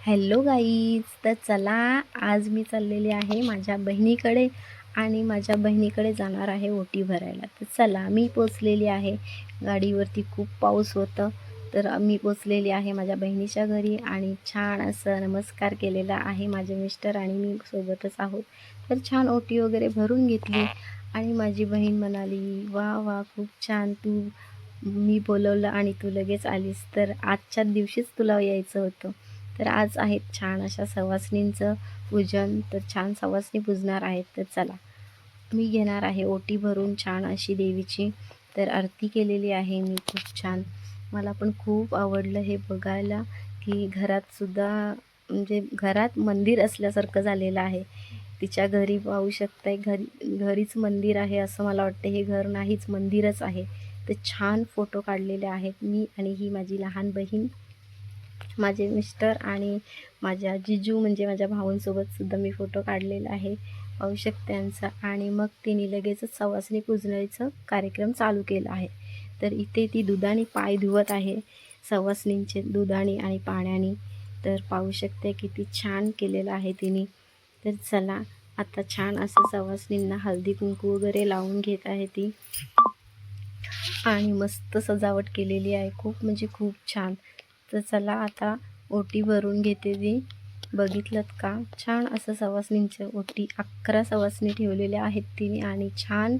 Hello guys तर चला आज मी चाललेली आहे माझ्या बहिणीकडे आणि माझ्या बहिणीकडे जाणार आहे ओटी भरायला. तर चला मी पोचलेली आहे. गाडीवरती खूप पाऊस होतं तर मी पोचलेली आहे माझ्या बहिणीच्या घरी आणि छान असं नमस्कार केलेला आहे माझे मिस्टर आणि मी सोबतच आहोत. तर छान ओटी वगैरे भरून घेतली आणि माझी बहीण म्हणाली वा वा खूप छान. तू मी बोलवलं आणि तू लगेच आलीस. तर आजच्या दिवशीच तुला यायचं होतं. तर आज आहेत छान अशा सवासणींचं पूजन. तर छान सवासणी पूजणार आहेत तर चला. मी घेणार आहे ओटी भरून छान अशी देवीची. तर आरती केलेली आहे मी खूप छान. मला पण खूप आवडलं हे बघायला की घरात सुद्धा म्हणजे घरात मंदिर असल्यासारखं झालेलं आहे. तिच्या घरी पाहू शकताय घरी घरीच मंदिर आहे असं मला वाटतं. हे घर नाहीच मंदिरच आहे. ते छान फोटो काढलेले आहेत मी आणि ही माझी लहान बहीण. माझे मिस्टर आणि माझ्या जिजू म्हणजे माझ्या भाऊंसोबतसुद्धा मी फोटो काढलेला आहे पाहू शकत्यांचा आणि मग तिने लगेचच सवासणी पूजण्याचं कार्यक्रम चालू केला आहे. तर इथे ती दुधाने पाय धुवत आहे. सवासणींचे दुधाने आणि पाण्याने तर पाहू शकते किती छान केलेलं आहे तिने. तर चला आता छान असं सवासणींना हळदी कुंकू वगैरे लावून घेत आहे ती. आणि मस्त सजावट केलेली आहे. खूप म्हणजे खूप छान. तर चला आता ओटी भरून घेते ती. बघितलं का? छान असं सवासणींच्या ओटी अकरा सवासणी ठेवलेल्या आहेत तिने आणि छान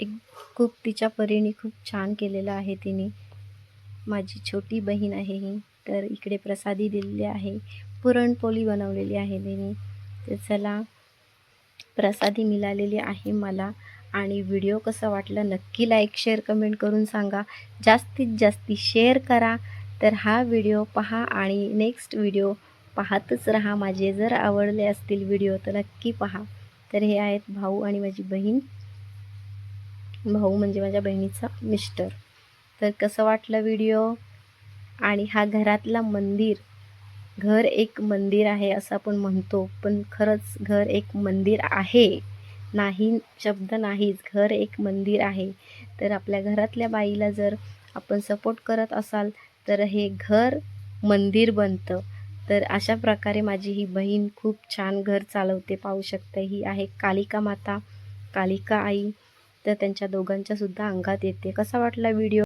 एक खूप तिच्या परीने खूप छान केलेलं आहे तिने. माझी छोटी बहीण आहे ही तर इकडे प्रसादी दिलेली आहे. पुरणपोळी बनवलेली आहे तिने. तर चला प्रसादी मिळालेली आहे मला आणि व्हिडिओ कसा वाटला नक्की लाईक शेअर कमेंट करून सांगा. जास्तीत जास्ती शेअर करा. तर हा व्हिडिओ पहा आणि नेक्स्ट व्हिडिओ पाहतच राहा. माझे जर आवडले असतील व्हिडिओ तर नक्की पहा. तर हे आहेत भाऊ आणि माझी बहीण. भाऊ म्हणजे माझ्या बहिणीचा मिस्टर तर कसं वाटलं व्हिडिओ आणि हा घरातला मंदिर. घर एक मंदिर आहे असं आपण म्हणतो. पण खरंच घर एक मंदिर आहे. नाही शब्द नाहीच. घर एक मंदिर आहे. तर आपल्या घरातल्या बाईला जर आपण सपोर्ट करत असाल तर हे घर मंदिर बनतं. तर अशा प्रकारे माझी ही बहीण खूप छान घर चालवते पाहू शकते. ही आहे कालिका माता कालिका आई. तर त्यांच्या दोघांच्यासुद्धा अंगात येते. कसा वाटला व्हिडिओ